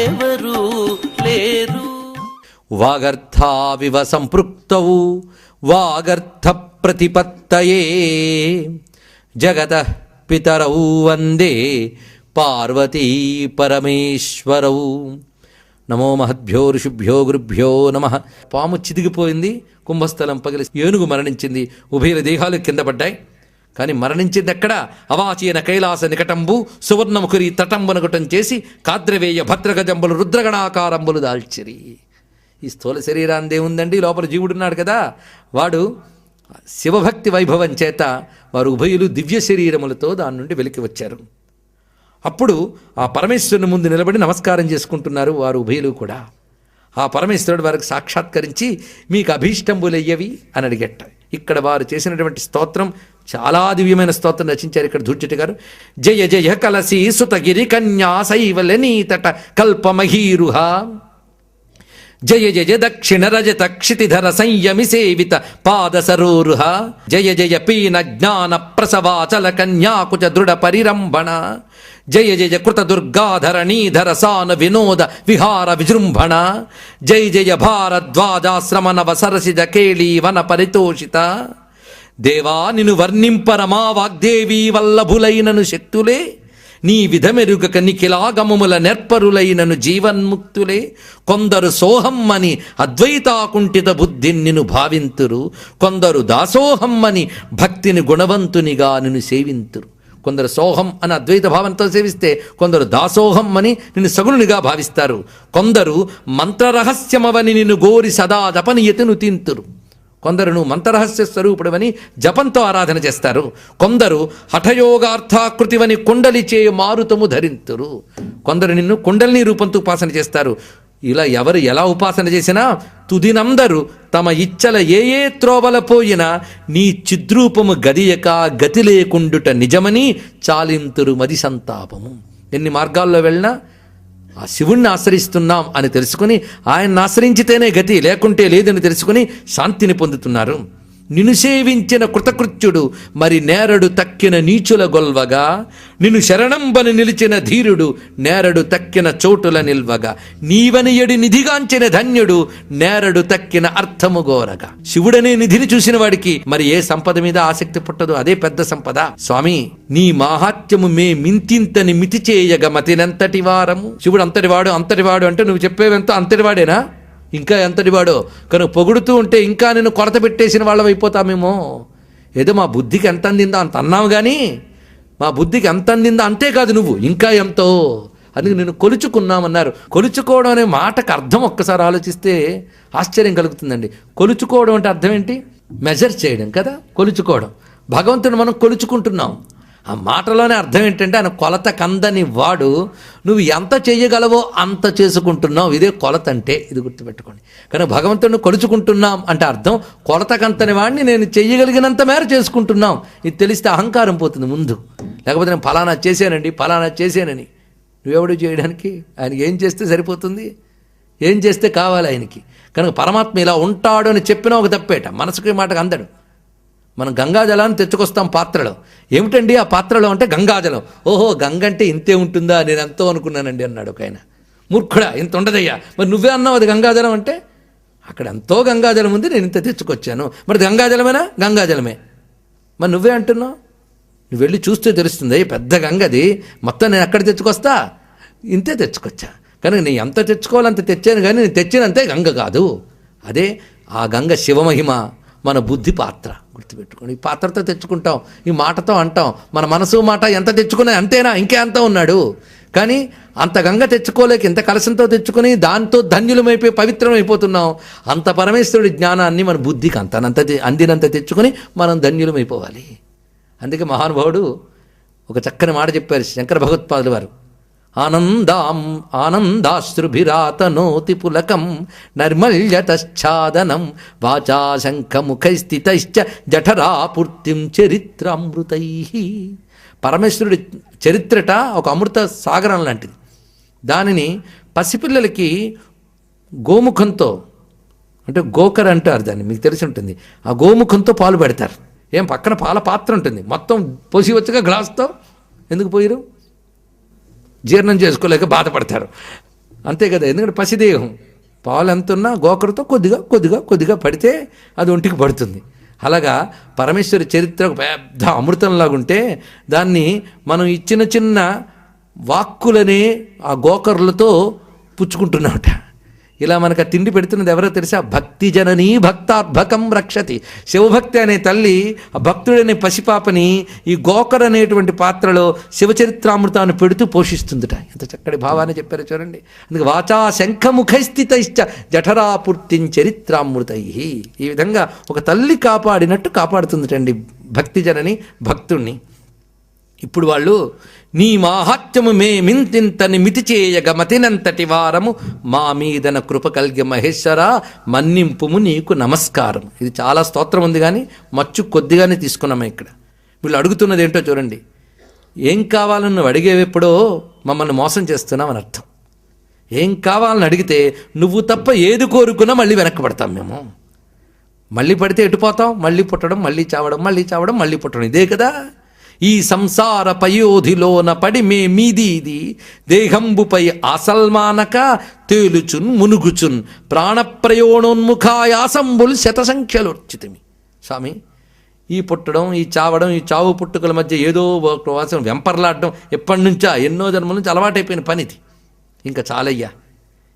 ఎవరు లేరు. వాగర్థావివ సంపృక్తౌ వాగర్థ ప్రతిపత్తయే. జగత పితరౌ వందే పార్వతీ పరమేశ్వరౌ. నమో మహద్భ్యో ఋషిభ్యో గురుభ్యో నమ. పాము చిదిగిపోయింది కుంభస్థలం పగిలి ఏనుగు మరణించింది ఉభయ దేహాలు కింద పడ్డాయి. కానీ మరణించింది ఎక్కడ అవాచీన కైలాస నికటంబు సువర్ణముఖురి తటంబునకటం చేసి కాద్రవేయ భద్రగజంబులు రుద్రగణాకారంబులు దాల్చిరి. ఈ స్థూల శరీరాన్ని ఏముందండి లోపల జీవుడున్నాడు కదా. వాడు శివభక్తి వైభవం చేత వారు ఉభయులు దివ్య శరీరములతో దాని నుండి వెలికి వచ్చారు. అప్పుడు ఆ పరమేశ్వరుని ముందు నిలబడి నమస్కారం చేసుకుంటున్నారు వారు ఉభయులు కూడా. ఆ పరమేశ్వరుడు వారికి సాక్షాత్కరించి మీకు అభీష్టంబులయ్యవి అని అడిగట్ట. ఇక్కడ వారు చేసినటువంటి స్తోత్రం చాలా దివ్యమైన స్తోత్రం రచించారు ఇక్కడ ధూర్జటి గారు. జయ జయ కలసి సుతగిరి కన్యా శైవలనీతట కల్పమహీరుహ. జయ జయ దక్షిణ రజత క్షితిధర సంయమి సేవిత పాద సరోరుహ. జయ జయ పీన జ్ఞాన ప్రసవాచల కన్యాకుచ దృఢ పరిరంభణ. జయ జయ కృత దుర్గాధరణీధర సాన వినోద విహార విజృంభణ. జయ జయ భారద్వాజాశ్రమ నవ సరసిజ కేళీ వన పరితోషిత. దేవా నిను వర్ణింపరమా వాగ్దేవీ వల్లభులైనను శక్తులే. నీ విధమెరుగక నిఖిలాగమముల నెర్పరులైనను జీవన్ముక్తులే. కొందరు సోహమ్మని అద్వైతాకుంఠిత బుద్ధిని నిన్ను భావింతురు. కొందరు దాసోహమ్మని భక్తిని గుణవంతునిగా నిన్ను సేవింతురు. కొందరు సోహం అని అద్వైత భావంతో సేవిస్తే కొందరు దాసోహం అని నిన్ను సగుణునిగా భావిస్తారు. కొందరు మంత్రరహస్యమవని నిన్ను గోరి సదా జపనీయతను తింతురు. కొందరును మంత్రరహస్య స్వరూపుడవని జపంతో ఆరాధన చేస్తారు. కొందరు హఠయోగార్థాకృతివని కుండలి చే మారుతము ధరింతురు. కొందరు నిన్ను కుండలిని రూపంతో ఉపాసన చేస్తారు. ఇలా ఎవరు ఎలా ఉపాసన చేసినా తుదినందరు తమ ఇచ్చల ఏ ఏ త్రోవల పోయినా నీ చిద్రూపము గదియక గతి లేకుండుట నిజమని చాలింతురు మది సంతాపము. ఎన్ని మార్గాల్లో వెళ్ళినా ఆ శివుణ్ణి ఆశ్రయిస్తున్నాం అని తెలుసుకుని ఆయన్ని ఆశ్రయించితేనే గతి లేకుంటే లేదని తెలుసుకుని శాంతిని పొందుతున్నారు. నిన్ను సేవించిన కృతకృత్యుడు మరి నేరడు తక్కిన నీచుల గొల్వగా. నిన్ను శరణంబని నిలిచిన ధీరుడు నేరడు తక్కిన చోటుల నిల్వగా. నీవని ఎడి నిధిగాంచిన ధన్యుడు నేరడు తక్కిన అర్థము గోరగా. శివుడనే నిధిని చూసిన వాడికి మరి ఏ సంపద మీద ఆసక్తి పుట్టదు? అదే పెద్ద సంపద. స్వామి నీ మాహాత్యము మే మింతింతని మితి చేయగ మతినంతటి వారము. శివుడు అంతటివాడు అంతటివాడు అంటే నువ్వు చెప్పేవెంతో అంతటివాడేనా? ఇంకా ఎంతటి వాడో? కనుక పొగుడుతూ ఉంటే ఇంకా నేను కొరత పెట్టేసిన వాళ్ళం అయిపోతామేమో. ఏదో మా బుద్ధికి ఎంత అందిందో అంత అన్నావు కానీ మా బుద్ధికి ఎంత అందిందో అంతేకాదు నువ్వు. ఇంకా ఎంతో? అందుకు నేను కొలుచుకున్నామన్నారు. కొలుచుకోవడం అనే మాటకు అర్థం ఒక్కసారి ఆలోచిస్తే ఆశ్చర్యం కలుగుతుందండి. కొలుచుకోవడం అంటే అర్థం ఏంటి? మెజర్ చేయడం కదా? కొలుచుకోవడం. భగవంతుని మనం కొలుచుకుంటున్నాం. ఆ మాటలోనే అర్థం ఏంటంటే ఆయన కొలత కందని వాడు నువ్వు ఎంత చేయగలవో అంత చేసుకుంటున్నావు. ఇదే కొలత అంటే ఇది గుర్తుపెట్టుకోండి. కానీ భగవంతుడిని కొలుచుకుంటున్నాం అంటే అర్థం కొలత కంతని వాడిని నేను చేయగలిగినంత మేర చేసుకుంటున్నాం. ఇది తెలిస్తే అహంకారం పోతుంది ముందు. లేకపోతే నేను ఫలానా చేశానండి ఫలానా చేశానని. నువ్వెవడు చేయడానికి? ఆయనకి ఏం చేస్తే సరిపోతుంది? ఏం చేస్తే కావాలి ఆయనకి? కనుక పరమాత్మ ఇలా ఉంటాడు అని చెప్పినా ఒక తప్పేట. మనసుకి మాటకు అందడు. మనం గంగాజలాన్ని తెచ్చుకొస్తాం పాత్రలో. ఏమిటండి ఆ పాత్రలో అంటే గంగాజలం ఓహో గంగ అంటే ఇంతే ఉంటుందా? నేను ఎంతో అనుకున్నానండి అన్నాడు ఒక ఆయన. మూర్ఖుడా ఇంత ఉండదయ్యా. మరి నువ్వే అన్నావు అది గంగాజలం అంటే? అక్కడ ఎంతో గంగాజలం ఉంది నేను ఇంత తెచ్చుకొచ్చాను. మరి గంగాజలమేనా గంగాజలమే మరి నువ్వే అంటున్నావు? నువ్వు వెళ్ళి చూస్తే తెలుస్తుంది "ఏ, పెద్ద గంగది మొత్తం నేను ఎక్కడ తెచ్చుకొస్తా? ఇంతే తెచ్చుకొచ్చా. కానీ నేను ఎంత తెచ్చుకోవాలంత తెచ్చాను కానీ నేను తెచ్చినంతే గంగ కాదు. అదే ఆ గంగ శివమహిమ మన బుద్ధి పాత్ర. గుర్తుపెట్టుకోండి. ఈ పాత్రతో తెచ్చుకుంటాం ఈ మాటతో అంటాం. మన మనసు మాట ఎంత తెచ్చుకున్నా అంతేనా? ఇంకే అంత ఉన్నాడు. కానీ అంత గంగ తెచ్చుకోలేక ఇంత కలశంతో తెచ్చుకొని దాంతో ధన్యులమైపోయి పవిత్రమైపోతున్నాం అంత పరమేశ్వరుడి జ్ఞానాన్ని మన బుద్ధికి అంతనంత తె- అందినంత తెచ్చుకొని మనం ధన్యులమైపోవాలి అందుకే మహానుభావుడు ఒక చక్కని మాట చెప్పారు శంకర భగవత్పాదులు వారు. ఆనందాం ఆనందాశ్రుభిరాతనోతి పులకం నైర్మల్యతశ్చాదనం వాచాశంఖముఖస్థితైశ్చ జఠరాపూర్తిం చరిత్రామృతై. పరమేశ్వరుడి చరిత్రట ఒక అమృత సాగరం లాంటిది. దానిని పసిపిల్లలకి గోముఖంతో అంటే గోకర్ అంటారు దాన్ని మీకు తెలిసి ఉంటుంది. ఆ గోముఖంతో పాలు పెడతారు. ఏం పక్కన పాల పాత్ర ఉంటుంది. మొత్తం పోసి వచ్చగా గ్లాస్తో ఎందుకు పోయిరు? జీర్ణం చేసుకోలేక బాధపడతారు. అంతే కదా ఎందుకంటే పసిదేహం. పాలు ఎంత ఉన్నా గోకరతో కొద్దిగా కొద్దిగా కొద్దిగా పడితే అది ఒంటికి పడుతుంది. అలాగా పరమేశ్వరి చరిత్ర ఒక పెద్ద అమృతంలాగా ఉంటే దాన్ని మనం ఇచ్చిన చిన్న వాక్కులనే ఆ గోకర్లతో పుచ్చుకుంటున్నామట. ఇలా మనకు తిండి పెడుతున్నది ఎవరో తెలుసా? భక్తి జననీ భక్తార్భకం రక్షతి. శివభక్తి అనే తల్లి ఆ భక్తుడనే పసిపాపని ఈ గోకర్ అనేటువంటి పాత్రలో శివచరిత్రామృతాన్ని పెడుతూ పోషిస్తుందిట. ఎంత చక్కటి భావాన్ని చెప్పారు చూడండి. అందుకే వాచా శంఖముఖస్థిత ఇష్ట జఠరాపూర్తిం చరిత్రామృతై. ఈ విధంగా ఒక తల్లి కాపాడినట్టు కాపాడుతుందిటండి భక్తి జనని భక్తుణ్ణి. ఇప్పుడు వాళ్ళు నీ మాహాత్యము మే మింతింతని మితి చేయగ మతినంతటి వారము మా మీదన కృప కలిగి మహేశ్వర మన్నింపుము నీకు నమస్కారం. ఇది చాలా స్తోత్రం ఉంది కానీ మచ్చు కొద్దిగానే తీసుకున్నాము ఇక్కడ. వీళ్ళు అడుగుతున్నది ఏంటో చూడండి. ఏం కావాలని నువ్వు అడిగేవెప్పుడో మమ్మల్ని మోసం చేస్తున్నావు అని అర్థం. ఏం కావాలని అడిగితే నువ్వు తప్ప ఏది కోరుకున్నా మళ్ళీ వెనక్కి మేము. మళ్ళీ పడితే ఎటుపోతాం మళ్ళీ పుట్టడం మళ్ళీ చావడం మళ్ళీ చావడం మళ్ళీ పుట్టడం. ఇదే కదా? ఈ సంసార పయోధిలోన పడి మే మీదీది. ఇది దేహంబుపై ఆసల్మానక తేలుచున్ మునుగుచున్. ప్రాణప్రయోణోన్ముఖాయాసంబుల్ శతసంఖ్యలోర్చితమి స్వామి ఈ పుట్టడం ఈ చావడం ఈ చావు పుట్టుకల మధ్య ఏదో ఒక వెంపర్లాడడం ఎప్పటి నుంచా ఎన్నో జన్మల నుంచి అలవాటైపోయిన పనిది. ఇంకా చాలయ్యా.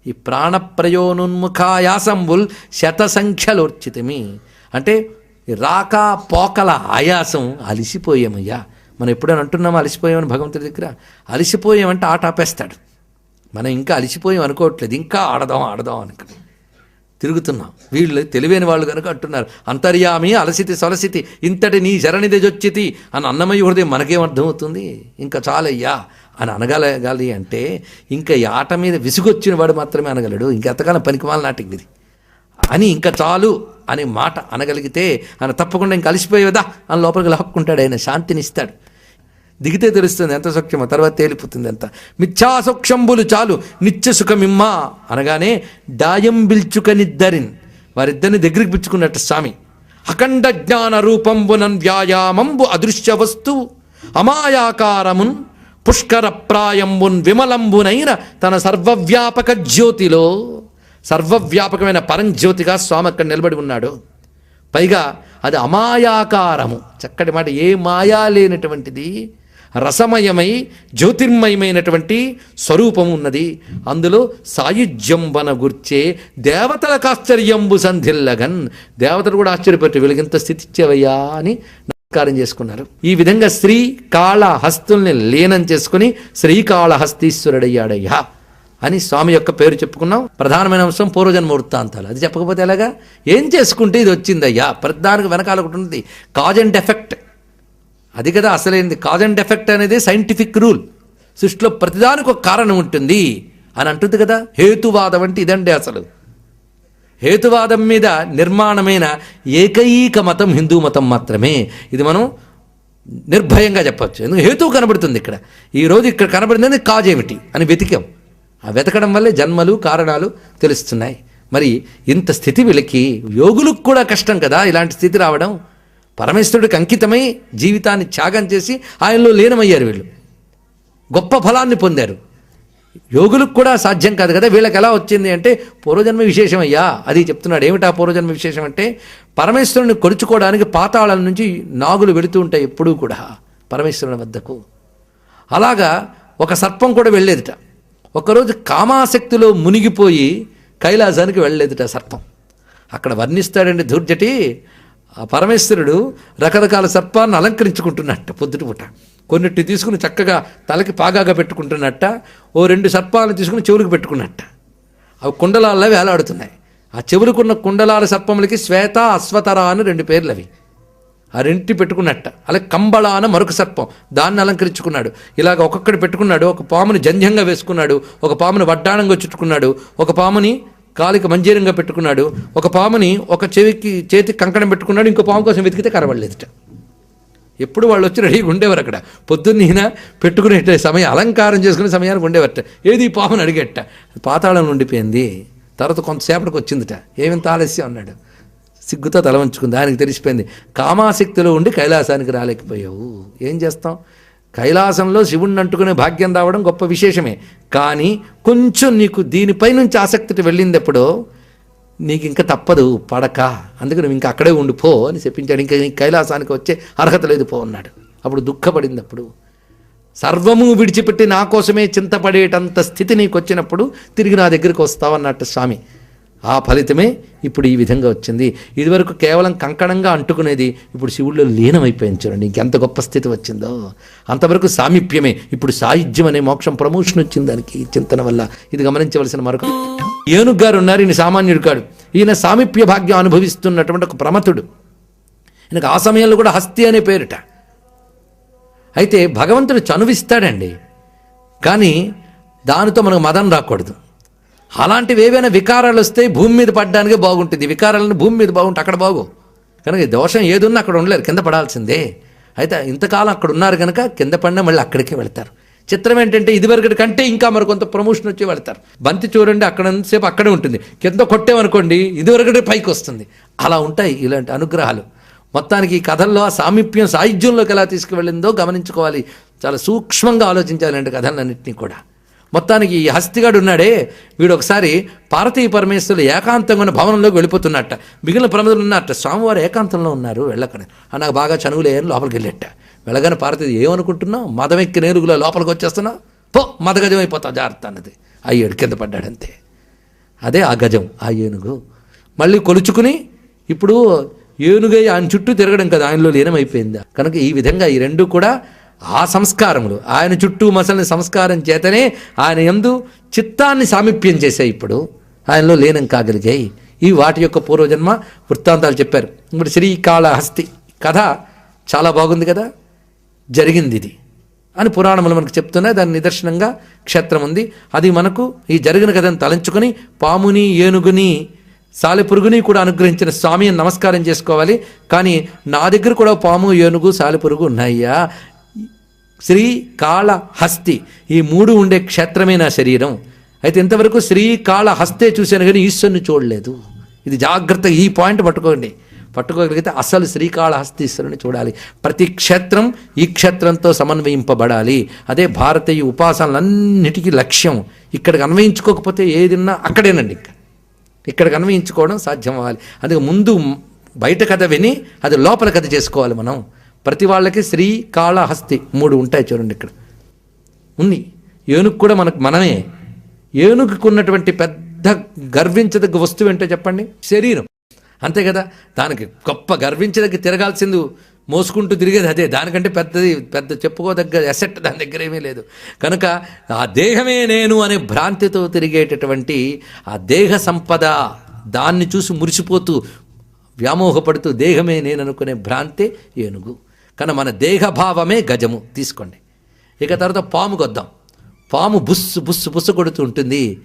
ఈ ప్రాణప్రయోనున్ముఖాయాసంబుల్ శతసంఖ్యలోర్చితమి అంటే రాక పోకల ఆయాసం అలిసిపోయామయ్యా. మనం ఎప్పుడైనా అంటున్నామా అలసిపోయామని భగవంతుడి దగ్గర? అలసిపోయామంటే ఆట ఆపేస్తాడు. మనం ఇంకా అలసిపోయాం అనుకోవట్లేదు. ఇంకా ఆడదాం ఆడదాం అనుకో తిరుగుతున్నాం. వీళ్ళు తెలివైన వాళ్ళు కనుక అంటున్నారు అంతర్యామి అలసితి సొలసితి ఇంతటి నీ శరణిదజొచ్చితి అని అన్నమయ్య హృదయం మనకేం అర్థమవుతుంది? ఇంకా చాలయ్యా అని అనగలగాలి అంటే ఇంకా ఈ ఆట మీద విసుగొచ్చిన వాడు మాత్రమే అనగలడు. ఇంకెంతకాలం పనికిమాల నాటికి ఇది? అని ఇంకా చాలు. అనే మాట అనగలిగితే ఆయన తప్పకుండా ఇంకా కలిసిపోయేదా అని లోపలికి లాక్కుంటాడు ఆయన శాంతినిస్తాడు. దిగితే తెలుస్తుంది ఎంత సూక్ష్మో తర్వాత తేలిపోతుంది ఎంత. మిథ్యాసౌక్షంబులు చాలు నిత్య సుఖమిమ్మా అనగానే డాయం బిల్చుకనిద్దరిన్ వారిద్దరిని దగ్గరికి పిచ్చుకున్నట్టు స్వామి. అఖండ జ్ఞాన రూపంబునన్ వ్యాయామంబు అదృశ్య వస్తువు అమాయాకారమున్ పుష్కర ప్రాయంబున్ విమలంబునైన తన సర్వవ్యాపక జ్యోతిలో. సర్వవ్యాపకమైన పరంజ్యోతిగా స్వామి అక్కడ నిలబడి ఉన్నాడు. పైగా అది అమాయాకారము. చక్కటి మాట ఏ మాయా లేనటువంటిది రసమయమై జ్యోతిర్మయమైనటువంటి స్వరూపం ఉన్నది. అందులో సాయుజ్యంబన గుర్చే దేవతలకు ఆశ్చర్యంబు సంధిల్లగన్. దేవతలు కూడా ఆశ్చర్యపెట్టి వెలిగింత స్థితి ఇచ్చేవయ్యా అని నమస్కారం చేసుకున్నారు. ఈ విధంగా శ్రీకాళహస్తుల్ని లీనం చేసుకుని శ్రీకాళహస్తీశ్వరుడయ్యాడయ్యా. అని స్వామి యొక్క పేరు చెప్పుకున్నాం. ప్రధానమైన అంశం పూర్వజన్మ వృత్తాంతాలు అది చెప్పకపోతే ఎలాగా? ఏం చేసుకుంటే ఇది వచ్చిందయ్యా? ప్రతిదానికి వెనకాల ఒకటి ఉంది. Cause and effect. అది కదా అసలైంది. కాజ్ అండ్ ఎఫెక్ట్ అనేది సైంటిఫిక్ రూల్. సృష్టిలో ప్రతిదానికి ఒక కారణం ఉంటుంది అని అంటుంది కదా? హేతువాదం అంటే ఇదండి అసలు. హేతువాదం మీద నిర్మాణమైన ఏకైక మతం హిందూ మతం మాత్రమే. ఇది మనం నిర్భయంగా చెప్పచ్చు. ఎందుకంటే హేతువు కనబడుతుంది ఇక్కడ. ఈరోజు ఇక్కడ కనబడింది కాజ్ ఏమిటి అని వెతికాం. ఆ వెతకడం వల్లే జన్మలు కారణాలు తెలుస్తున్నాయి. మరి ఇంత స్థితి వీళ్ళకి యోగులకు కూడా కష్టం కదా ఇలాంటి స్థితి రావడం? పరమేశ్వరుడికి అంకితమై జీవితాన్ని త్యాగం చేసి ఆయనలో లీనమయ్యారు వీళ్ళు. గొప్ప ఫలాన్ని పొందారు. యోగులకు కూడా సాధ్యం కాదు కదా? వీళ్ళకి ఎలా వచ్చింది అంటే పూర్వజన్మ విశేషం అయ్యా అది చెప్తున్నాడు. ఏమిటా పూర్వజన్మ విశేషం అంటే పరమేశ్వరుని కొలుచుకోవడానికి పాతాళం నుంచి నాగులు వెళుతూ ఉంటాయి ఎప్పుడూ కూడా పరమేశ్వరుని వద్దకు. అలాగా ఒక సర్పం కూడా వెళ్ళేదిట. ఒకరోజు కామాసక్తిలో మునిగిపోయి కైలాసానికి వెళ్ళలేదుట సర్పం. అక్కడ వర్ణిస్తాడండి ధూర్జటి ఆ పరమేశ్వరుడు రకరకాల సర్పాన్ని అలంకరించుకుంటున్నట్ట పొద్దుటిపూట కొన్నిటి తీసుకుని చక్కగా తలకి పాగాగా పెట్టుకుంటున్నట్ట ఓ రెండు సర్పాలను తీసుకుని చెవులకు పెట్టుకున్నట్ట. అవి కుండలాల్లో వేలాడుతున్నాయి. ఆ చెవులకున్న కుండలాల సర్పములకి శ్వేత అశ్వతర అని రెండు పేర్లు అవి ఆ రెంటి పెట్టుకున్నట్ట. అలాగే కంబళ అన్న మరొక సర్పం దాన్ని అలంకరించుకున్నాడు. ఇలాగ ఒక్కొక్కటి పెట్టుకున్నాడు. ఒక పాముని జంధ్యంగా వేసుకున్నాడు. ఒక పాముని వడ్డాణంగా చుట్టుకున్నాడు. ఒక పాముని కాలికి మంజీరంగా పెట్టుకున్నాడు. ఒక పాముని ఒక చెవికి చేతికి కంకణం పెట్టుకున్నాడు. ఇంకో పాము కోసం వెతికితే కనబడలేదుట. ఎప్పుడు వాళ్ళు వచ్చి రెడీగా ఉండేవారు అక్కడ. పొద్దున్న పెట్టుకునే సమయం అలంకారం చేసుకునే సమయానికి ఉండేవారట. ఏది ఈ పాముని అడిగేట. పాతాళం ఉండిపోయింది తర్వాత కొంతసేపటికి వచ్చిందిట. ఏమింత ఆలస్యం అన్నాడు. సిగ్గుతో తల ఉంచుకుంది ఆయనకి తెలిసిపోయింది. కామాసక్తిలో ఉండి కైలాసానికి రాలేకపోయావు. ఏం చేస్తాం? కైలాసంలో శివుణ్ణి అంటుకునే భాగ్యం రావడం గొప్ప విశేషమే. కానీ కొంచెం నీకు దీనిపై నుంచి ఆసక్తి వెళ్ళిందెప్పుడో నీకు ఇంకా తప్పదు. పడక. అందుకే నువ్వు ఇంకా అక్కడే ఉండిపో అని చెప్పించాడు. ఇంకా నీ కైలాసానికి వచ్చే అర్హత లేదు. పో అన్నాడు. అప్పుడు దుఃఖపడింది అప్పుడు. సర్వము విడిచిపెట్టి నా కోసమే చింతపడేటంత స్థితి నీకు వచ్చినప్పుడు తిరిగి నా దగ్గరికి వస్తావన్నట్టు స్వామి. ఆ ఫలితమే ఇప్పుడు ఈ విధంగా వచ్చింది. ఇదివరకు కేవలం కంకణంగా అంటుకునేది ఇప్పుడు శివుడిలో లీనమైపోయింది చూడండి. ఇంకెంత గొప్ప స్థితి వచ్చిందో. అంతవరకు సామీప్యమే. ఇప్పుడు సాయుధ్యం అనే మోక్షం ప్రమోషన్ వచ్చింది. దానికి చింతన వల్ల ఇది గమనించవలసిన మరొక ఏనుగు గారు ఉన్నారు. ఈయన సామాన్యుడు కాడు. ఈయన సామీప్య భాగ్యం అనుభవిస్తున్నటువంటి ఒక ప్రమతుడు. ఈయనకు ఆ సమయంలో కూడా హస్తి అనే పేరుట. అయితే భగవంతుడు చనువిస్తాడండి. కానీ దానితో మనకు మదం రాకూడదు. అలాంటివి ఏవైనా వికారాలు వస్తే భూమి మీద పడ్డానికే బాగుంటుంది. వికారాలను భూమి మీద బాగుంటే అక్కడ బాగు. కనుక ఈ దోషం ఏది ఉన్నా అక్కడ ఉండలేరు కింద పడాల్సిందే. అయితే ఇంతకాలం అక్కడ ఉన్నారు కనుక కింద పడినా మళ్ళీ అక్కడికే వెళ్తారు. చిత్రం ఏంటంటే ఇదివరకటి కంటే ఇంకా మరి కొంత ప్రమోషన్ వచ్చి వెళ్తారు. బంతి చూడండి అక్కడ సేపు అక్కడే ఉంటుంది. కింద కొట్టేమనుకోండి ఇదివరకటి పైకి వస్తుంది. అలా ఉంటాయి ఇలాంటి అనుగ్రహాలు. మొత్తానికి ఈ కథల్లో ఆ సామీప్యం సాహిత్యంలోకి ఎలా తీసుకువెళ్ళిందో గమనించుకోవాలి. చాలా సూక్ష్మంగా ఆలోచించాలి అంటే కథలన్నింటినీ కూడా. మొత్తానికి ఈ హస్తిగాడు ఉన్నాడే వీడు ఒకసారి పార్వతీ పరమేశ్వరులు ఏకాంతంగా ఉన్న భవనంలోకి వెళ్ళిపోతున్నట్ట. మిగిలిన ప్రమదులు ఉన్నట్ట స్వామివారు ఏకాంతంలో ఉన్నారు వెళ్ళకనే నాకు బాగా చనువులే అని లోపలికి వెళ్ళేట. వెళ్ళగానే పార్వతి ఏమనుకుంటున్నావు? మదం నేరుగులో లోపలికి వచ్చేస్తున్నావు? పో మదగజం అయిపోతావు జాగ్రత్త అన్నది. అయ్యేడు కింద పడ్డాడంతే అదే ఆ గజం ఆ ఏనుగు. మళ్ళీ కొలుచుకుని ఇప్పుడు ఏనుగై ఆయన చుట్టూ తిరగడం కదా ఆయనలో లీనమైపోయిందా. కనుక ఈ విధంగా ఈ రెండు కూడా ఆ సంస్కారములు ఆయన చుట్టూ మసలిన సంస్కారం చేతనే ఆయన ఎందు చిత్తాన్ని సామీప్యం చేశాయి ఇప్పుడు. ఆయనలో లీనం కాగలిగాయి. ఈ వాటి యొక్క పూర్వజన్మ వృత్తాంతాలు చెప్పారు. ఇప్పుడు శ్రీకాళహస్తి కథ చాలా బాగుంది కదా? జరిగింది ఇది అని పురాణములు మనకు చెప్తున్నాయి. దాని నిదర్శనంగా క్షేత్రం ఉంది. అది మనకు ఈ జరిగిన కథను తలంచుకొని పాముని ఏనుగుని సాలెపురుగుని కూడా అనుగ్రహించిన స్వామిని నమస్కారం చేసుకోవాలి. కానీ నా దగ్గర కూడా పాము ఏనుగు సాలెపురుగు ఉన్నాయ్యా. శ్రీ కాళ హస్తి ఈ మూడు ఉండే క్షేత్రమే నా శరీరం. అయితే ఇంతవరకు శ్రీ కాళ హస్తే చూశాను కానీ ఈశ్వరుని చూడలేదు. ఇది జాగ్రత్తగా ఈ పాయింట్ పట్టుకోండి. పట్టుకోగలిగితే అసలు శ్రీకాళహస్తీశ్వరుని చూడాలి. ప్రతి క్షేత్రం ఈ క్షేత్రంతో సమన్వయింపబడాలి. అదే భారతీయ ఉపాసనలన్నిటికీ లక్ష్యం. ఇక్కడికి అన్వయించుకోకపోతే ఏదిన్నా అక్కడేనండి ఇంకా. ఇక్కడికి అన్వయించుకోవడం సాధ్యం అవ్వాలి. అందుకే ముందు బయట కథ విని అది లోపల కథ చేసుకోవాలి మనం. ప్రతి వాళ్ళకి శ్రీ కాళహస్తి మూడు ఉంటాయి చూడండి ఇక్కడ. ఉంది ఏనుగు కూడా మనకు మనమే. ఏనుగుకు ఉన్నటువంటి పెద్ద గర్వించదగ్గ వస్తువు ఏంటో చెప్పండి? శరీరం. అంతే కదా? దానికి గొప్ప గర్వించదగ్గ తిరగాల్సింది మోసుకుంటూ తిరిగేది అదే. దానికంటే పెద్దది పెద్ద చెప్పుకోదగ్గ ఎసెట్ దాని దగ్గర ఏమీ లేదు. కనుక ఆ దేహమే నేను అనే భ్రాంతితో తిరిగేటటువంటి ఆ దేహ సంపద దాన్ని చూసి మురిసిపోతూ వ్యామోహపడుతూ దేహమే నేను అనుకునే భ్రాంతే ఏనుగు. కానీ మన దేహభావమే గజము. తీసుకోండి. ఇక తర్వాత పాముకు వద్దాం పాము బుస్సు బుస్సు బుస్సు కొడుతూ ఉంటుంది.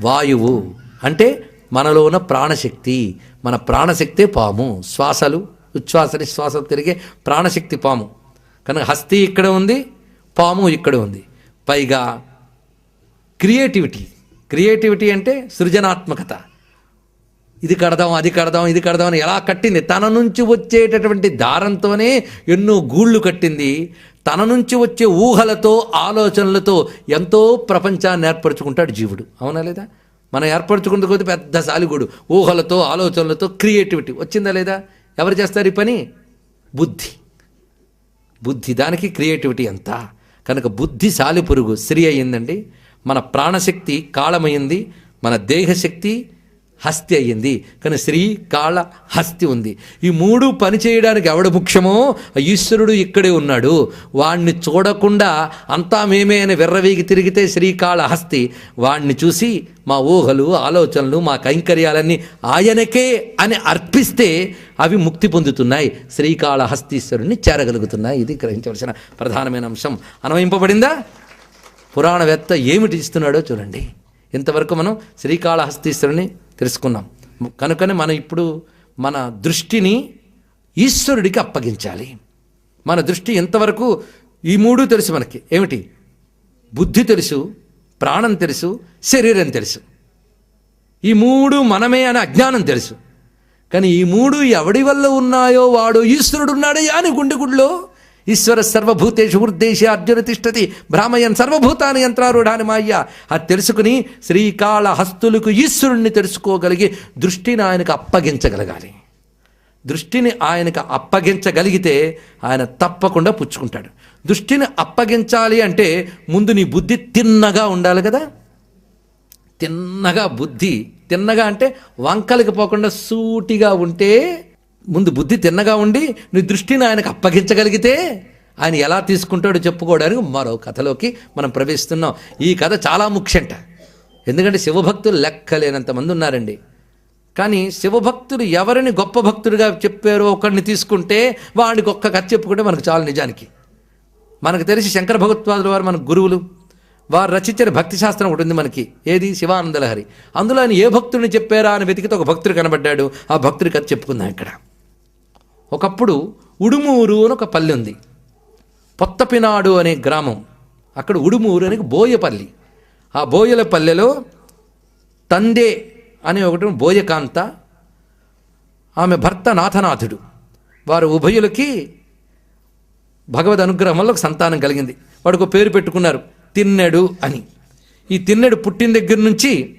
వాయువు. అంటే మనలో ఉన్న ప్రాణశక్తి. మన ప్రాణశక్తే పాము. శ్వాసలు ఉచ్ఛ్వాస నిశ్వాసలు తిరిగే ప్రాణశక్తి పాము. కనుక హస్తి ఇక్కడ ఉంది పాము ఇక్కడ ఉంది. పైగా క్రియేటివిటీ. క్రియేటివిటీ అంటే సృజనాత్మకత. ఇది కడదాం అది కడదాం ఇది కడదాం అని ఎలా కట్టింది? తన నుంచి వచ్చేటటువంటి దారంతోనే ఎన్నో గూళ్ళు కట్టింది. తన నుంచి వచ్చే ఊహలతో ఆలోచనలతో ఎంతో ప్రపంచాన్ని ఏర్పరచుకుంటాడు జీవుడు. అవునా లేదా? మనం ఏర్పరచుకున్న కొద్ది పెద్ద సాలిగూడు. ఊహలతో ఆలోచనలతో క్రియేటివిటీ. వచ్చిందా లేదా? ఎవరు చేస్తారు ఈ పని? బుద్ధి. బుద్ధి దానికి క్రియేటివిటీ ఎంత? కనుక బుద్ధి సాలిపురుగు స్త్రీ అయ్యిందండి. మన ప్రాణశక్తి కాళమైంది మన దేహశక్తి హస్తి అయ్యింది. కానీ శ్రీ కాళ హస్తి ఉంది. ఈ మూడు పని చేయడానికి ఎవడు ముఖ్యమో? ఈశ్వరుడు ఇక్కడే ఉన్నాడు. వాణ్ణి చూడకుండా అంతా మేమే అని వెర్రవీగి తిరిగితే శ్రీకాళ హస్తి. వాణ్ణి చూసి మా ఊహలు ఆలోచనలు మా కైంకర్యాలన్నీ ఆయనకే అని అర్పిస్తే అవి ముక్తి పొందుతున్నాయి. శ్రీకాళహస్తీశ్వరుని చేరగలుగుతున్నాయి. ఇది గ్రహించవలసిన ప్రధానమైన అంశం. అనువయింపబడిందా? పురాణవేత్త ఏమిటి ఇస్తున్నాడో చూడండి. ఇంతవరకు మనం శ్రీకాళహస్తీశ్వరుని తెలుసుకున్నాం. కనుకనే మనం ఇప్పుడు మన దృష్టిని ఈశ్వరుడికి అప్పగించాలి. మన దృష్టి ఎంతవరకు ఈ మూడు తెలుసు మనకి. ఏమిటి? బుద్ధి తెలుసు ప్రాణం తెలుసు శరీరం తెలుసు. ఈ మూడు మనమే అనే అజ్ఞానం తెలుసు. కానీ ఈ మూడు ఎవడి వల్ల ఉన్నాయో వాడు ఈశ్వరుడు ఉన్నాడయ్యా అని గుండె గుడిలో ఈశ్వర సర్వభూతేషు హృద్దేశే అర్జున తిష్టతి. భ్రామయన్ సర్వభూతాన్ని యంత్రారూఢాని మాయ్య. అది తెలుసుకుని శ్రీకాళహస్తులకు ఈశ్వరుణ్ణి తెలుసుకోగలిగి దృష్టిని ఆయనకు అప్పగించగలగాలి. దృష్టిని ఆయనకు అప్పగించగలిగితే ఆయన తప్పకుండా పుచ్చుకుంటాడు. దృష్టిని అప్పగించాలి అంటే ముందు నీ బుద్ధి తిన్నగా ఉండాలి కదా. తిన్నగా బుద్ధి. తిన్నగా అంటే వంకలకి పోకుండా సూటిగా ఉంటే ముందు బుద్ధి తిన్నగా ఉండి నీ దృష్టిని ఆయనకు అప్పగించగలిగితే ఆయన ఎలా తీసుకుంటాడో చెప్పుకోవడానికి మరో కథలోకి మనం ప్రవేశిస్తున్నాం. ఈ కథ చాలా ముఖ్యంట. ఎందుకంటే శివభక్తులు లెక్కలేనంత మంది ఉన్నారండి. కానీ శివభక్తులు ఎవరిని గొప్ప భక్తుడిగా చెప్పారో ఒకరిని తీసుకుంటే వాడికి ఒక్క కథ చెప్పుకుంటే మనకు చాలు నిజానికి. మనకు తెలిసి శంకర భగవత్పాదుల వారు మన గురువులు. వారు రచించిన భక్తి శాస్త్రం ఒకటి ఉంది మనకి. ఏది? శివానందలహరి. అందులో ఆయన ఏ భక్తుడిని చెప్పారా అని వెతికితే ఒక భక్తుడు కనబడ్డాడు. ఆ భక్తుడి కథ చెప్పుకుందాం ఇక్కడ. ఒకప్పుడు ఉడుమూరు అని ఒక పల్లె ఉంది. పొత్తపినాడు అనే గ్రామం. అక్కడ ఉడుమూరు అని బోయపల్లి ఆ బోయల పల్లెలో తందే అనే ఒకటి బోయకాంత. ఆమె భర్త నాథనాథుడు. వారు ఉభయులకి భగవద్ అనుగ్రహం వల్ల ఒక సంతానం కలిగింది. వాడికి ఒక పేరు పెట్టుకున్నారు తిన్నెడు అని. ఈ తిన్నెడు పుట్టిన దగ్గర నుంచి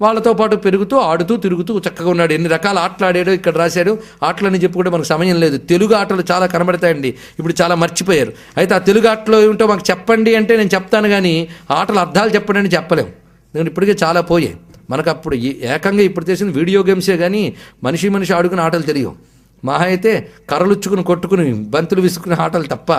వాళ్ళతో పాటు పెరుగుతూ ఆడుతూ తిరుగుతూ చక్కగా ఉన్నాడు. ఎన్ని రకాల ఆటలు ఆడాడో ఇక్కడ రాశాడు. ఆటలని చెప్పుకుంటే మనకు సమయం లేదు. తెలుగు ఆటలు చాలా కనబడతాయండి. ఇప్పుడు చాలా మర్చిపోయారు. అయితే ఆ తెలుగు ఆటలో ఏమిటో మాకు చెప్పండి అంటే నేను చెప్తాను కానీ ఆటల అర్థాలు చెప్పండి అని చెప్పలేము నేను ఇప్పటికే చాలా పోయాయి. మనకు అప్పుడు ఏకంగా ఇప్పుడు చేసిన వీడియో గేమ్సే కానీ మనిషి మనిషి ఆడుకునే ఆటలు తెలియవు. మహా అయితే కర్రలుచ్చుకుని కొట్టుకుని బంతులు విసుకునే ఆటలు తప్ప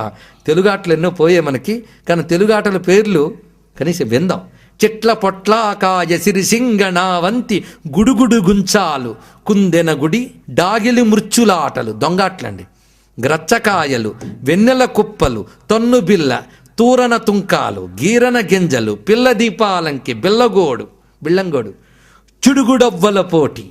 తెలుగు ఆటలు ఎన్నో పోయాయి మనకి. కానీ తెలుగు ఆటల పేర్లు కనీసం విందాం. చెట్ల పొట్లాకాయ సిరిసింగణ వంతి గుడుగుడు గుంచాలు. కుందెన గుడి డాగిలి మృత్యులాటలు దొంగాట్లండి. గ్రచ్చకాయలు వెన్నెల కుప్పలు తొన్ను బిల్ల తూరన తుంకాలు గీరన గింజలు పిల్ల దీపాలంకి బిల్లగోడు బిల్లంగోడు చుడుగుడవ్వల పోటీ.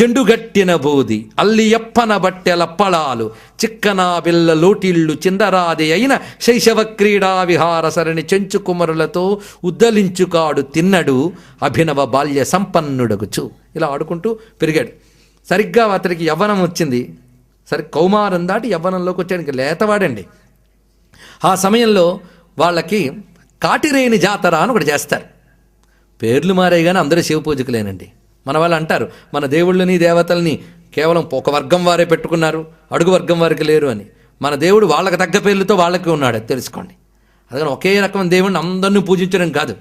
చెండుగట్టిన బోది అల్లి ఎప్పన బట్టెల పళాలు. చిక్కన బిల్ల లోటిళ్ళు చిందరాది అయిన శైశవ క్రీడా విహార సరణి చెంచు కుమరులతో ఉద్దలించుకాడు తిన్నడు అభినవ బాల్య సంపన్నుడగుచు. ఇలా ఆడుకుంటూ పెరిగాడు. సరిగ్గా అతనికి యవ్వనం వచ్చింది. సరి కౌమారం దాటి యవ్వనంలోకి వచ్చాడు లేతవాడండి. ఆ సమయంలో వాళ్ళకి కాటిరేని జాతర అని ఒకటి చేస్తారు. పేర్లు మారాయి కానీ అందరూ శివ పూజకులేనండి మన వాళ్ళు అంటారు మన దేవుళ్ళని దేవతల్ని కేవలం ఒక వర్గం వారే పెట్టుకున్నారు అడుగు వర్గం వారికి లేరు అని. మన దేవుడు వాళ్ళకి తగ్గ పేర్లతో వాళ్ళకి ఉన్నాడు తెలుసుకోండి. అందుకని ఒకే రకం దేవుణ్ణి అందరినీ పూజించడం కాదు.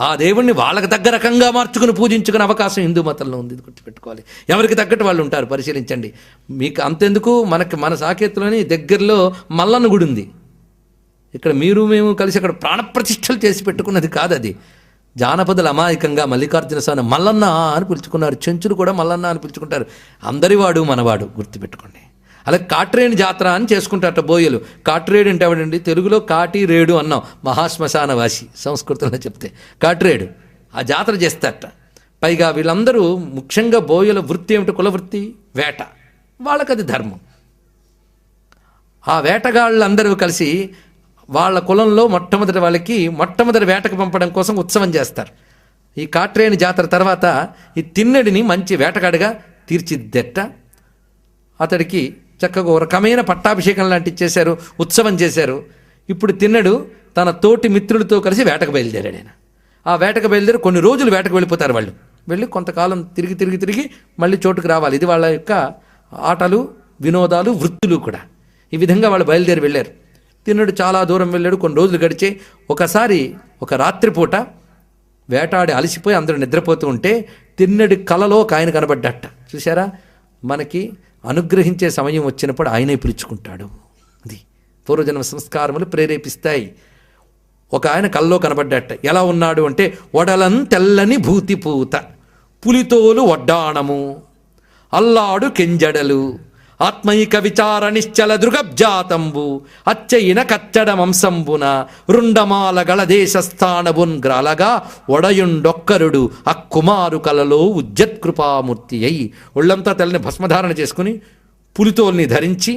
ఆ దేవుణ్ణి వాళ్ళకి తగ్గ రకంగా మార్చుకుని పూజించుకునే అవకాశం హిందూ మతంలో ఉంది గుర్తుపెట్టుకోవాలి. ఎవరికి తగ్గట్టు వాళ్ళు ఉంటారు పరిశీలించండి. మీకు అంతెందుకు? మనకి మన సాకేతులోని దగ్గరలో మల్లన్న గుడి ఉంది. ఇక్కడ మీరు మేము కలిసి అక్కడ ప్రాణప్రతిష్టలు చేసి పెట్టుకున్నది కాదు అది. జానపదులు అమాయకంగా మల్లికార్జున స్వామి మల్లన్న అని పిలుచుకున్నారు. చెంచులు కూడా మల్లన్న అని పిలుచుకుంటారు. అందరివాడు మనవాడు గుర్తుపెట్టుకోండి. అలాగే కాట్రేని జాతర అని చేసుకుంటారట బోయలు. కాట్రేడు అంటే ఎవడండి? తెలుగులో కాటి రేడు అన్నాం. మహాశ్మశాన వాసి సంస్కృతంలో చెప్తే. కాట్రేడు ఆ జాతర చేస్తారట. పైగా వీళ్ళందరూ ముఖ్యంగా బోయల వృత్తి ఏమిటి? కుల వృత్తి వేట. వాళ్ళకది ధర్మం. ఆ వేటగాళ్ళందరూ కలిసి వాళ్ళ కులంలో మొట్టమొదటి వాళ్ళకి మొట్టమొదటి వేటకు పంపడం కోసం ఉత్సవం చేస్తారు. ఈ కాట్రేని జాతర తర్వాత ఈ తిన్నడిని మంచి వేటగాడిగా తీర్చిద్దెట్ట అతడికి చక్కగా ఒక రకమైన పట్టాభిషేకం లాంటివి చేశారు ఉత్సవం చేశారు. ఇప్పుడు తిన్నడు తన తోటి మిత్రులతో కలిసి వేటకు బయలుదేరాడు ఆయన. ఆ వేటకు బయలుదేరి కొన్ని రోజులు వేటకు వెళ్ళిపోతారు వాళ్ళు. వెళ్ళి కొంతకాలం తిరిగి తిరిగి తిరిగి మళ్ళీ చోటుకు రావాలి. ఇది వాళ్ళ యొక్క ఆటలు వినోదాలు వృత్తులు కూడా. ఈ విధంగా వాళ్ళు బయలుదేరి వెళ్ళారు. తిన్నడు చాలా దూరం వెళ్ళాడు కొన్ని రోజులు గడిచే ఒకసారి ఒక రాత్రిపూట వేటాడి అలసిపోయి అందరూ నిద్రపోతూ ఉంటే తిన్నడి కలలో ఒక ఆయన కనబడ్డట. చూసారా మనకి అనుగ్రహించే సమయం వచ్చినప్పుడు ఆయనే పిలుచుకుంటాడు. అది పూర్వజన్మ సంస్కారములు ప్రేరేపిస్తాయి. ఒక ఆయన కల్లో కనబడ్డట. ఎలా ఉన్నాడు అంటే వడలం తెల్లని భూతిపూత పులితోలు వడ్డాణము అల్లాడు కెంజడలు ఆత్మైక విచార నిశ్చల దృగబ్జాతంబు అచ్చయిన కచ్చడ మంసంబున రుండమాలగల దేశస్థానబున్ గ్రాలగా ఒడయుండొక్కరుడు అక్కుమారు కలలో ఉజ్జత్కృపామూర్తి అయి ఒళ్ళంతా తెల్లని భస్మధారణ చేసుకుని పులితోల్ని ధరించి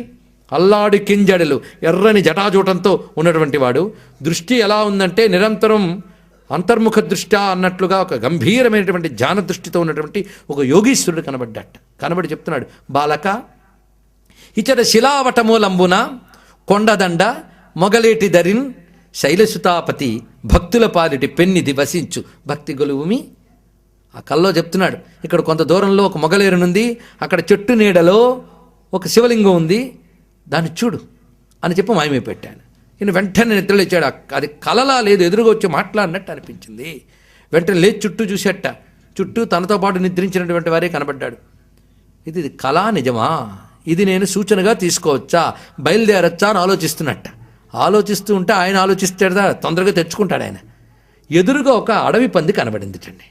అల్లాడి కింజడలు ఎర్రని జటాజూటంతో ఉన్నటువంటి వాడు. దృష్టి ఎలా ఉందంటే నిరంతరం అంతర్ముఖ దృష్ట్యా అన్నట్లుగా ఒక గంభీరమైనటువంటి ధ్యాన దృష్టితో ఉన్నటువంటి ఒక యోగీశ్వరుడు కనబడ్డాట. కనబడి చెప్తున్నాడు బాలక ఇచ్చట శిలావటమూలంబున కొండదండ మొగలేటి దరిన్ శైలసుతాపతి భక్తుల పాలిటి పెన్నిది వసించు భక్తి గొలువుమి. ఆ కల్లో చెప్తున్నాడు ఇక్కడ కొంత దూరంలో ఒక మొగలేరునుంది అక్కడ చెట్టు నీడలో ఒక శివలింగం ఉంది దాన్ని చూడు అని చెప్పి మాయమే పెట్టాను. ఈయన వెంటనే నిద్రలేచాడు అది కలలా లేదు ఎదురుగా వచ్చి మాట్లాడినట్టు అనిపించింది. వెంటనే లేచి చుట్టూ చూసేట. చుట్టూ తనతో పాటు నిద్రించినటువంటి వారే కనబడ్డాడు. ఇది ఇది కళా నిజమా? ఇది నేను సూచనగా తీసుకోవచ్చా? బయలుదేరచ్చా అని ఆలోచిస్తున్నట్ట. ఆలోచిస్తూ ఉంటే ఆయన ఆలోచిస్తాడా తొందరగా తెచ్చుకుంటాడు ఆయన. ఎదురుగా ఒక అడవి పంది కనబడింది చండి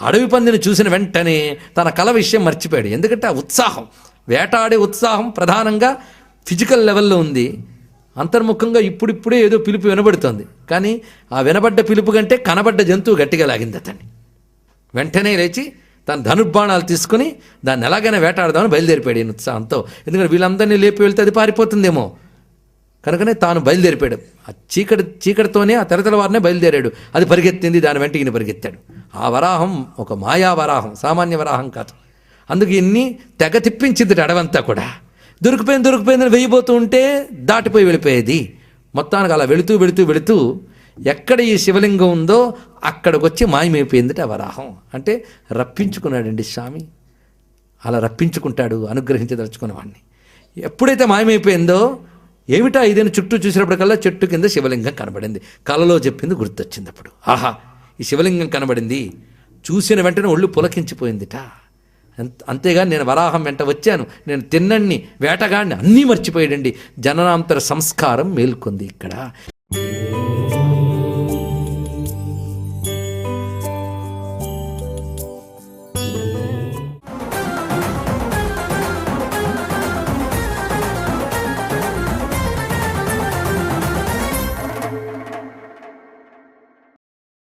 అడవి పందిని చూసిన వెంటనే తన కళ విషయం మర్చిపోయాడు. ఎందుకంటే ఆ ఉత్సాహం వేటాడే ఉత్సాహం ప్రధానంగా ఫిజికల్ లెవెల్లో ఉంది. అంతర్ముఖంగా ఇప్పుడిప్పుడే ఏదో పిలుపు వినబడుతోంది. కానీ ఆ వినబడ్డ పిలుపు కంటే కనబడ్డ జంతువు గట్టిగా లాగింది అతన్ని వెంటనే లేచి తన ధనుర్బాణాలు తీసుకుని దాన్ని ఎలాగైనా వేటాడదామని బయలుదేరిపోయాడు ఈయన ఉత్సాహంతో. ఎందుకంటే వీళ్ళందరినీ లేపి వెళ్తే అది పారిపోతుందేమో. కనుకనే తాను బయలుదేరిపోయాడు. ఆ చీకటి చీకటితోనే ఆ తెరతల వారినే బయలుదేరాడు. అది పరిగెత్తింది దాని వెంట ఈయన పరిగెత్తాడు. ఆ వరాహం ఒక మాయా వరాహం సామాన్య వరాహం కాదు. అందుకు ఇన్ని తెగ తిప్పించింది అడవంతా కూడా. దొరికిపోయింది దొరికిపోయిందని వెయ్యిపోతూ ఉంటే దాటిపోయి వెళ్ళిపోయేది. మొత్తానికి అలా వెళుతూ వెళుతూ వెళుతూ ఎక్కడ ఈ శివలింగం ఉందో అక్కడికి వచ్చి మాయమైపోయింది ఆ వరాహం. అంటే రప్పించుకున్నాడండి స్వామి. అలా రప్పించుకుంటాడు అనుగ్రహించదలుచుకున్న వాడిని ఎప్పుడైతే మాయమైపోయిందో ఏమిటా ఏదైనా చుట్టూ చూసినప్పటికల్లా చెట్టు కింద శివలింగం కనబడింది. కలలో చెప్పింది గుర్తొచ్చింది అప్పుడు. ఆహా ఈ శివలింగం కనబడింది. చూసిన వెంటనే ఒళ్ళు పులకించిపోయిందిట. అంతేగాని నేను వరాహం వెంట వచ్చాను. నేను తిన్నన్ని వేటగాడిని అన్నీ మర్చిపోయాడండి. జననాంతర సంస్కారం మేల్కొంది ఇక్కడ.